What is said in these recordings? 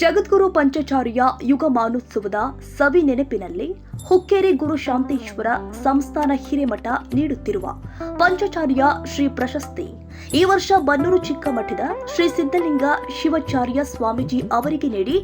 ಜಗದ್ಗುರು ಪಂಚಾಚಾರ್ಯ ಯುಗ ಮಾನೋತ್ಸವದ ಸವಿ ನೆನಪಿನಲ್ಲಿ ಹುಕ್ಕೇರಿ ಗುರು ಶಾಂತೇಶ್ವರ ಸಂಸ್ಥಾನ ಹಿರೇಮಠ ನೀಡುತ್ತಿರುವ ಪಂಚಚಾರ್ಯ ಶ್ರೀ ಪ್ರಶಸ್ತಿ. ಈ ವರ್ಷ ಬನ್ನೂರು ಚಿಕ್ಕಮಠದ ಶ್ರೀ ಸಿದ್ದಲಿಂಗ ಶಿವಾಚಾರ್ಯ ಸ್ವಾಮೀಜಿ ಅವರಿಗೆ ನೀಡಿ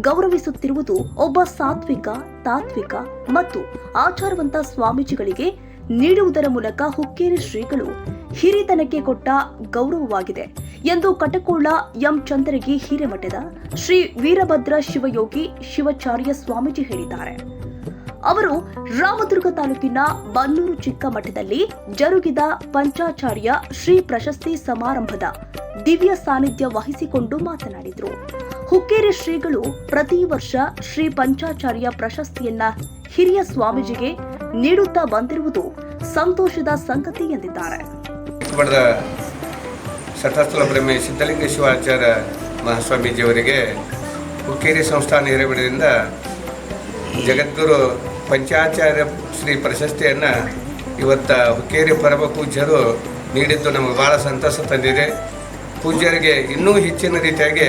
ಗೌರವಿಸುತ್ತಿರುವುದು ಒಬ್ಬ ಸಾತ್ವಿಕ, ತಾತ್ವಿಕ ಮತ್ತು ಆಚಾರವಂತ ಸ್ವಾಮೀಜಿಗಳಿಗೆ ನೀಡುವುದರ ಮೂಲಕ ಹುಕ್ಕೇರಿ ಶ್ರೀಗಳು ಹಿರಿತನಕ್ಕೆ ಕೊಟ್ಟ ಗೌರವವಾಗಿದೆ ಎಂದು ಕಟಕೋಳ ಎಂ ಚಂದ್ರಗಿ ಹಿರೇಮಠದ ಶ್ರೀ ವೀರಭದ್ರ ಶಿವಯೋಗಿ ಶಿವಾಚಾರ್ಯ ಸ್ವಾಮೀಜಿ ಹೇಳಿದ್ದಾರೆ. ಅವರು ರಾಮದುರ್ಗ ತಾಲೂಕಿನ ಬನ್ನೂರು ಚಿಕ್ಕಮಠದಲ್ಲಿ ಜರುಗಿದ ಪಂಚಾಚಾರ್ಯ ಶ್ರೀ ಪ್ರಶಸ್ತಿ ಸಮಾರಂಭದ ದಿವ್ಯ ಸಾನ್ನಿಧ್ಯ ವಹಿಸಿಕೊಂಡು ಮಾತನಾಡಿದರು. ಹುಕ್ಕೇರಿ ಶ್ರೀಗಳು ಪ್ರತಿ ವರ್ಷ ಶ್ರೀ ಪಂಚಾಚಾರ್ಯ ಪ್ರಶಸ್ತಿಯನ್ನ ಹಿರಿಯ ಸ್ವಾಮೀಜಿಗೆ ನೀಡುತ್ತಾ ಬಂದಿರುವುದು ಸಂತೋಷದ ಸಂಗತಿ ಎಂದಿದ್ದಾರೆ. ಪಡೆದ ಶತಸ್ಥಲ ಪ್ರೇಮಿ ಸಿದ್ಧಲಿಂಗ ಶಿವಾಚಾರ್ಯ ಮಹಾಸ್ವಾಮೀಜಿಯವರಿಗೆ ಹುಕ್ಕೇರಿ ಸಂಸ್ಥಾನ ಹಿರೇಬಿಡದಿಂದ ಜಗದ್ಗುರು ಪಂಚಾಚಾರ್ಯ ಶ್ರೀ ಪ್ರಶಸ್ತಿಯನ್ನು ಇವತ್ತು ಹುಕ್ಕೇರಿ ಪರಮ ಪೂಜ್ಯರು ನೀಡಿದ್ದು ನಮಗೆ ಭಾಳ ಸಂತಸ ತಂದಿದೆ. ಪೂಜ್ಯರಿಗೆ ಇನ್ನೂ ಹೆಚ್ಚಿನ ರೀತಿಯಾಗಿ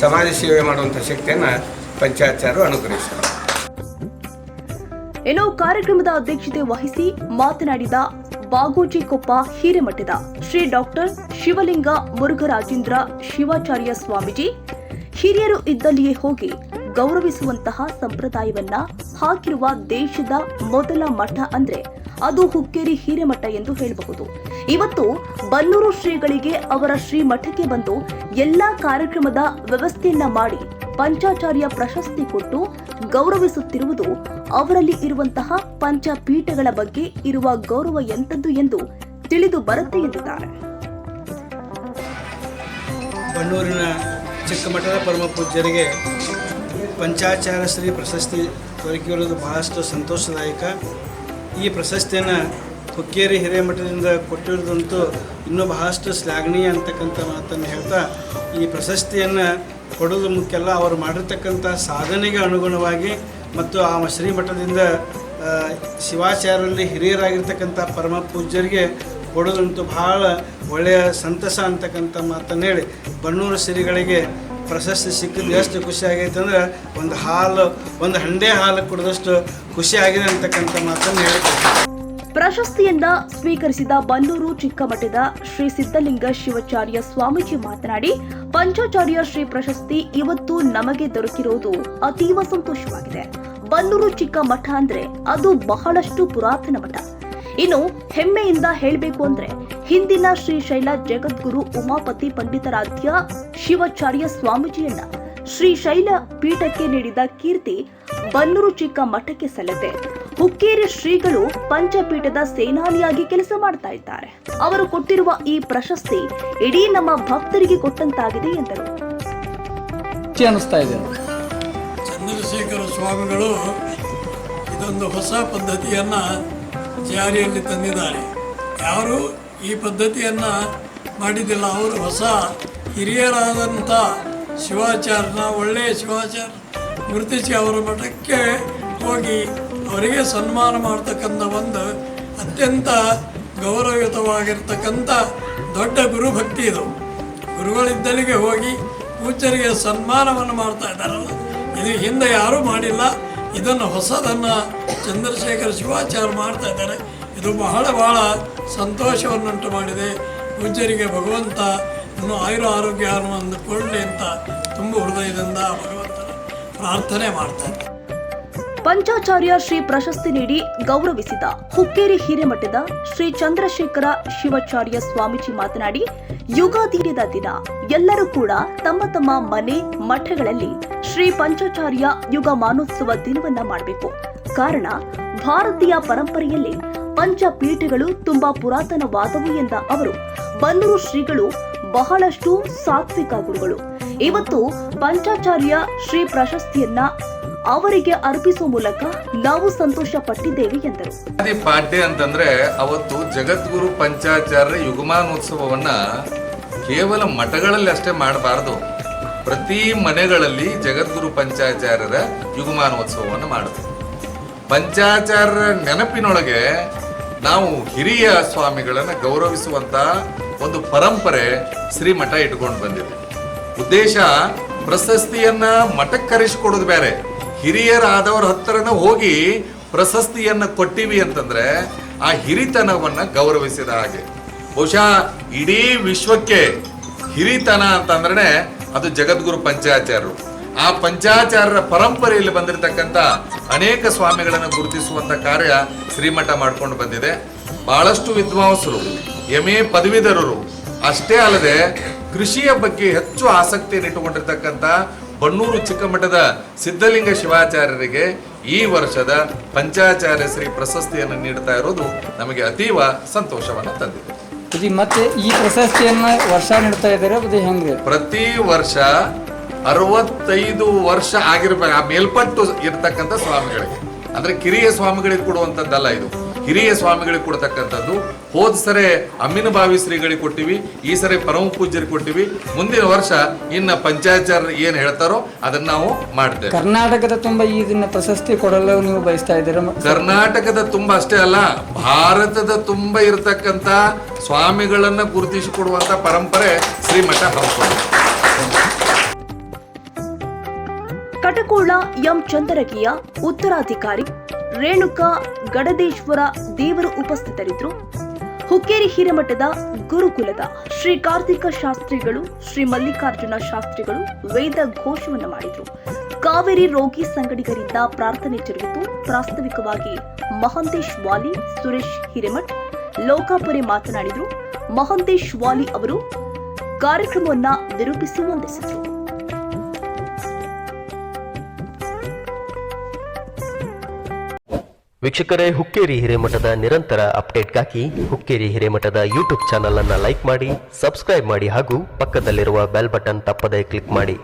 ಸಮಾಜ ಸೇವೆ ಮಾಡುವಂಥ ಶಕ್ತಿಯನ್ನು ಪಂಚಾಚಾರ್ಯರು ಅನುಗ್ರಹಿಸಿದರು. ಇನ್ನು ಕಾರ್ಯಕ್ರಮದ ಅಧ್ಯಕ್ಷತೆ ವಹಿಸಿ ಮಾತನಾಡಿದ ಬಾಗೂಜಿ ಕೊಪ್ಪ ಹಿರೇಮಠದ ಶ್ರೀ ಡಾಕ್ಟರ್ ಶಿವಲಿಂಗ ಮುರುಘರಾಜೇಂದ್ರ ಶಿವಾಚಾರ್ಯ ಸ್ವಾಮೀಜಿ, ಹಿರಿಯರು ಇದ್ದಲ್ಲಿಯೇ ಹೋಗಿ ಗೌರವಿಸುವಂತಹ ಸಂಪ್ರದಾಯವನ್ನ ಹಾಕಿರುವ ದೇಶದ ಮೊದಲ ಮಠ ಅಂದ್ರೆ ಅದು ಹುಕ್ಕೇರಿ ಹಿರೇಮಠ ಎಂದು ಹೇಳಬಹುದು. ಇವತ್ತು ಬನ್ನೂರು ಶ್ರೀಗಳಿಗೆ ಅವರ ಶ್ರೀ ಮಠಕ್ಕೆ ಬಂದು ಎಲ್ಲಾ ಕಾರ್ಯಕ್ರಮದ ವ್ಯವಸ್ಥೆಯನ್ನ ಮಾಡಿ ಪಂಚಾಚಾರ್ಯ ಪ್ರಶಸ್ತಿ ಕೊಟ್ಟು ಗೌರವಿಸುತ್ತಿರುವುದು ಅವರಲ್ಲಿ ಇರುವಂತಹ ಪಂಚಪೀಠಗಳ ಬಗ್ಗೆ ಇರುವ ಗೌರವ ಎಂಥದ್ದು ಎಂದು ತಿಳಿದು ಬರುತ್ತೆ ಎಂದಿದ್ದಾರೆ. ಬಣ್ಣೂರಿನ ಚಿಕ್ಕಮಠದ ಪರಮ ಪೂಜ್ಯರಿಗೆ ಪಂಚಾಚಾರ ಶ್ರೀ ಪ್ರಶಸ್ತಿ ದೊರಕಿರುವುದು ಬಹಳಷ್ಟು ಸಂತೋಷದಾಯಕ. ಈ ಪ್ರಶಸ್ತಿಯನ್ನು ಹುಕ್ಕೇರಿ ಹಿರೇಮಠದಿಂದ ಕೊಟ್ಟಿರೋದಂತೂ ಇನ್ನೂ ಬಹಳಷ್ಟು ಶ್ಲಾಘನೀಯ ಅಂತಕ್ಕಂಥ ಮಾತನ್ನು ಹೇಳ್ತಾ, ಈ ಪ್ರಶಸ್ತಿಯನ್ನು ಕೊಡೋದು ಮುಖ್ಯ ಅಲ್ಲ ಅವರು ಮಾಡಿರ್ತಕ್ಕಂಥ ಸಾಧನೆಗೆ ಅನುಗುಣವಾಗಿ ಮತ್ತು ಆ ಶ್ರೀಮಠದಿಂದ ಶಿವಾಚಾರ್ಯರಲ್ಲಿ ಹಿರಿಯರಾಗಿರ್ತಕ್ಕಂಥ ಪರಮ ಪೂಜ್ಯರಿಗೆ ಕೊಡೋದಂತೂ ಭಾಳ ಒಳ್ಳೆಯ ಸಂತಸ ಅಂತಕ್ಕಂಥ ಮಾತನ್ನು ಹೇಳಿ, ಬನ್ನೂರು ಶ್ರೀಗಳಿಗೆ ಪ್ರಶಸ್ತಿ ಸಿಕ್ಕಿದ್ದು ಎಷ್ಟು ಖುಷಿ ಆಗೈತೆ ಅಂದ್ರೆ ಒಂದು ಹಾಲು, ಒಂದು ಹಂಡೆ ಹಾಲು ಕುಡಿದಷ್ಟು ಖುಷಿ ಆಗಿದೆ ಅಂತಕ್ಕಂಥ ಮಾತನ್ನು ಹೇಳ್ತೀನಿ ಪ್ರಶಸ್ತಿಯನ್ನ ಸ್ವೀಕರಿಸಿದ ಬನ್ನೂರು ಚಿಕ್ಕಮಠದ ಶ್ರೀ ಸಿದ್ದಲಿಂಗ ಶಿವಾಚಾರ್ಯ ಸ್ವಾಮೀಜಿ ಮಾತನಾಡಿ, ಪಂಚಾಚಾರ್ಯ ಶ್ರೀ ಪ್ರಶಸ್ತಿ ಇವತ್ತು ನಮಗೆ ದೊರಕಿರುವುದು ಅತೀವ ಸಂತೋಷವಾಗಿದೆ. ಬನ್ನೂರು ಚಿಕ್ಕ ಮಠ ಅಂದ್ರೆ ಅದು ಬಹಳಷ್ಟು ಪುರಾತನ ಮಠ. ಇನ್ನು ಹೆಮ್ಮೆಯಿಂದ ಹೇಳಬೇಕು ಅಂದ್ರೆ ಹಿಂದಿನ ಶ್ರೀಶೈಲ ಜಗದ್ಗುರು ಉಮಾಪತಿ ಪಂಡಿತಾರಾಧ್ಯ ಶಿವಾಚಾರ್ಯ ಸ್ವಾಮೀಜಿಯನ್ನ ಶ್ರೀಶೈಲ ಪೀಠಕ್ಕೆ ನೀಡಿದ ಕೀರ್ತಿ ಬನ್ನೂರು ಚಿಕ್ಕ ಮಠಕ್ಕೆ ಸಲ್ಲದೆ ಹುಕ್ಕೇರಿ ಶ್ರೀಗಳು ಪಂಚಪೀಠದ ಸೇನಾನಿಯಾಗಿ ಕೆಲಸ ಮಾಡ್ತಾ ಇದ್ದಾರೆ. ಅವರು ಕೊಟ್ಟಿರುವ ಈ ಪ್ರಶಸ್ತಿ ಇಡೀ ನಮ್ಮ ಭಕ್ತರಿಗೆ ಕೊಟ್ಟಂತಾಗಿದೆ ಎಂದರು. ಖುಷಿ ಅನ್ನಿಸ್ತಾ ಇದೆ. ಚಂದ್ರಶೇಖರ ಸ್ವಾಮಿಗಳು ಇದೊಂದು ಹೊಸ ಪದ್ಧತಿಯನ್ನು ಜಾರಿಯಲ್ಲಿ ತಂದಿದ್ದಾರೆ. ಯಾರು ಈ ಪದ್ಧತಿಯನ್ನು ಮಾಡಿದ್ದಿಲ್ಲ ಅವರು ಹೊಸ ಹಿರಿಯರಾದಂಥ ಶಿವಾಚಾರ್ಯನ ಒಳ್ಳೆಯ ಶಿವಾಚಾರ್ಯ ಗುರುತಿಸಿ ಅವರ ಮಠಕ್ಕೆ ಹೋಗಿ ಅವರಿಗೆ ಸನ್ಮಾನ ಮಾಡ್ತಕ್ಕಂಥ ಒಂದು ಅತ್ಯಂತ ಗೌರವಯುತವಾಗಿರ್ತಕ್ಕಂಥ ದೊಡ್ಡ ಗುರುಭಕ್ತಿ ಇದು. ಗುರುಗಳಿದ್ದಲ್ಲಿಗೆ ಹೋಗಿ ಪೂಜ್ಯರಿಗೆ ಸನ್ಮಾನವನ್ನು ಮಾಡ್ತಾ ಇದ್ದಾರಲ್ಲ. ಇದು ಹಿಂದೆ ಯಾರೂ ಮಾಡಿಲ್ಲ. ಇದನ್ನು ಹೊಸದನ್ನು ಚಂದ್ರಶೇಖರ ಶಿವಾಚಾರ್ಯ ಮಾಡ್ತಾ ಇದ್ದಾರೆ. ಇದು ಬಹಳ ಬಹಳ ಸಂತೋಷವನ್ನುಂಟು ಮಾಡಿದೆ. ಪೂಜ್ಯರಿಗೆ ಭಗವಂತ ಇನ್ನು ಆಯುರ ಆರೋಗ್ಯವನ್ನು ಕೊಡಲಿ ಅಂತ ತುಂಬ ಹೃದಯದಿಂದ ಭಗವಂತನ ಪ್ರಾರ್ಥನೆ ಮಾಡ್ತಾರೆ ಪಂಚಾಚಾರ್ಯ ಶ್ರೀ ಪ್ರಶಸ್ತಿ ನೀಡಿ ಗೌರವಿಸಿದ ಹುಕ್ಕೇರಿ ಹಿರೇಮಠದ ಶ್ರೀ ಚಂದ್ರಶೇಖರ ಶಿವಾಚಾರ್ಯ ಸ್ವಾಮೀಜಿ ಮಾತನಾಡಿ ಯುಗಾದಿದ ದಿನ ಎಲ್ಲರೂ ಕೂಡ ತಮ್ಮ ತಮ್ಮ ಮನೆ ಮಠಗಳಲ್ಲಿ ಶ್ರೀ ಪಂಚಾಚಾರ್ಯ ಯುಗ ಮಾನೋತ್ಸವ ದಿನವನ್ನ ಮಾಡಬೇಕು. ಕಾರಣ, ಭಾರತೀಯ ಪರಂಪರೆಯಲ್ಲಿ ಪಂಚಪೀಠಗಳು ತುಂಬಾ ಪುರಾತನವಾದವು ಎಂದ ಅವರು ಬನ್ನೂರು ಶ್ರೀಗಳು ಬಹಳಷ್ಟು ಸಾತ್ವಿಕ ಗುರುಗಳು. ಇವತ್ತು ಪಂಚಾಚಾರ್ಯ ಶ್ರೀ ಪ್ರಶಸ್ತಿಯನ್ನ ಅವರಿಗೆ ಅರ್ಪಿಸುವ ಮೂಲಕ ನಾವು ಸಂತೋಷ ಪಟ್ಟಿದ್ದೇವೆ ಎಂದರು ಪಾಡ್ಯ ಅಂತಂದ್ರೆ ಅವತ್ತು ಜಗದ್ಗುರು ಪಂಚಾಚಾರ್ಯ ಯುಗಮಾನೋತ್ಸವವನ್ನ ಕೇವಲ ಮಠಗಳಲ್ಲಿ ಅಷ್ಟೇ ಮಾಡಬಾರದು. ಪ್ರತಿ ಮನೆಗಳಲ್ಲಿ ಜಗದ್ಗುರು ಪಂಚಾಚಾರ್ಯರ ಯುಗಮಾನೋತ್ಸವವನ್ನು ಮಾಡಬೇಕು ಪಂಚಾಚಾರ್ಯರ ನೆನಪಿನೊಳಗೆ ನಾವು ಹಿರಿಯ ಸ್ವಾಮಿಗಳನ್ನು ಗೌರವಿಸುವಂತ ಒಂದು ಪರಂಪರೆ ಶ್ರೀಮಠ ಇಟ್ಕೊಂಡು ಬಂದಿದೆ. ಉದ್ದೇಶ ಪ್ರಶಸ್ತಿಯನ್ನ ಮಠಕ್ಕೆ ಕರೆಸಿಕೊಡೋದು ಬೇರೆ. ಹಿರಿಯರಾದವ್ರ ಹತ್ರನ ಹೋಗಿ ಪ್ರಶಸ್ತಿಯನ್ನು ಕೊಟ್ಟಿವಿ ಅಂತಂದ್ರೆ ಆ ಹಿರಿತನವನ್ನ ಗೌರವಿಸಿದ ಹಾಗೆ. ಬಹುಶಃ ಇಡೀ ವಿಶ್ವಕ್ಕೆ ಹಿರಿತನ ಅಂತಂದ್ರೆ ಅದು ಜಗದ್ಗುರು ಪಂಚಾಚಾರ್ಯರು ಆ ಪಂಚಾಚಾರ್ಯರ ಪರಂಪರೆಯಲ್ಲಿ ಬಂದಿರತಕ್ಕಂಥ ಅನೇಕ ಸ್ವಾಮಿಗಳನ್ನು ಗುರುತಿಸುವಂತ ಕಾರ್ಯ ಶ್ರೀಮಠ ಮಾಡ್ಕೊಂಡು ಬಂದಿದೆ. ಬಹಳಷ್ಟು ವಿದ್ವಾಂಸರು ಎಂ ಎ ಪದವೀಧರರು, ಅಷ್ಟೇ ಅಲ್ಲದೆ ಕೃಷಿಯ ಬಗ್ಗೆ ಹೆಚ್ಚು ಆಸಕ್ತಿಯನ್ನು ಇಟ್ಟುಕೊಂಡಿರ್ತಕ್ಕಂಥ ಬಣ್ಣೂರು ಚಿಕ್ಕಮಠದ ಸಿದ್ಧಲಿಂಗ ಶಿವಾಚಾರ್ಯರಿಗೆ ಈ ವರ್ಷದ ಪಂಚಾಚಾರ್ಯ ಶ್ರೀ ಪ್ರಶಸ್ತಿಯನ್ನು ನೀಡ್ತಾ ಇರೋದು ನಮಗೆ ಅತೀವ ಸಂತೋಷವನ್ನು ತಂದಿದೆ. ಇದು ಮತ್ತೆ ಈ ಪ್ರಶಸ್ತಿಯನ್ನ ವರ್ಷ ನೀಡ್ತಾ ಇದ್ದಾರೆ ಅದು ಹೆಂಗ್ರಿ ಪ್ರತಿ ವರ್ಷ ಅರವತ್ತೈದು ವರ್ಷ ಆಗಿರ್ಬೇಕು ಆ ಮೇಲ್ಪಟ್ಟು ಇರ್ತಕ್ಕಂಥ ಸ್ವಾಮಿಗಳಿಗೆ. ಅಂದ್ರೆ ಕಿರಿಯ ಸ್ವಾಮಿಗಳಿಗೆ ಕೊಡುವಂಥದ್ದಲ್ಲ ಇದು. ಹಿರಿಯ ಸ್ವಾಮಿಗಳಿಗೆ ಕೊಡ್ತಕ್ಕಂಥದ್ದು. ಹೋದ ಸರಿ ಅಮ್ಮಿನ ಬಾವಿ ಶ್ರೀಗಳಿಗೆ ಕೊಟ್ಟಿವಿ ಈ ಸರಿ ಪರಮ ಪೂಜ್ಯರಿಗೆ ಕೊಟ್ಟಿವಿ. ಮುಂದಿನ ವರ್ಷ ಇನ್ನ ಪಂಚಾಚಾರ ಏನ್ ಹೇಳ್ತಾರೋ ಅದನ್ನ ನಾವು ಮಾಡ್ತೇವೆ. ಕರ್ನಾಟಕದ ತುಂಬಾ ಇದನ್ನ ಪ್ರಶಸ್ತಿ ಕೊಡಲು ನೀವು ಬಯಸ್ತಾ ಇದ್ದೀರಾ? ಕರ್ನಾಟಕದ ತುಂಬಾ ಅಷ್ಟೇ ಅಲ್ಲ ಭಾರತದ ತುಂಬಾ ಇರತಕ್ಕಂತ ಸ್ವಾಮಿಗಳನ್ನ ಗುರುತಿಸಿಕೊಡುವಂತ ಪರಂಪರೆ ಶ್ರೀಮಠ ಹೌಸ್ ಕಟಕೋಳ ಎಂ ಚಂದರಗಿಯ ಉತ್ತರಾಧಿಕಾರಿ ರೇಣುಕಾ, ಗಡದೇಶ್ವರ ದೇವರು ಉಪಸ್ಥಿತರಿದ್ದರು. ಹುಕ್ಕೇರಿ ಹಿರೇಮಠದ ಗುರುಕುಲದ ಶ್ರೀ ಕಾರ್ತಿಕ ಶಾಸ್ತ್ರಿಗಳು, ಶ್ರೀ ಮಲ್ಲಿಕಾರ್ಜುನ ಶಾಸ್ತ್ರಿಗಳು ವೇದ ಘೋಷವನ್ನು ಮಾಡಿದರು. ಕಾವೇರಿ ರೋಗಿ ಸಂಗಡಿಗರಿಂದ ಪ್ರಾರ್ಥನೆ ಜರುಗಿತು. ಪ್ರಾಸ್ತಾವಿಕವಾಗಿ ಮಹಂತೇಶ್ ವಾಲಿ, ಸುರೇಶ್ ಹಿರೇಮಠ್, ಲೋಕಾಪುರೆ ಮಾತನಾಡಿದರು. ಮಹಂತೇಶ್ ವಾಲಿ ಅವರು ಕಾರ್ಯಕ್ರಮವನ್ನ ನಿರೂಪಿಸಿ ವಂದಿಸಿದರು ವೀಕ್ಷಕರೇ, ಹುಕ್ಕೇರಿ ಹಿರೇಮಠದ ನಿರಂತರ ಅಪ್ಡೇಟ್ಗಾಗಿ ಹುಕ್ಕೇರಿ ಹಿರೇಮಠದ ಯೂಟ್ಯೂಬ್ ಚಾನಲ್ ಅನ್ನು ಲೈಕ್ ಮಾಡಿ, ಸಬ್ಸ್ಕ್ರೈಬ್ ಮಾಡಿ ಹಾಗೂ ಪಕ್ಕದಲ್ಲಿರುವ ಬೆಲ್ ಬಟನ್ ತಪ್ಪದೇ ಕ್ಲಿಕ್ ಮಾಡಿ.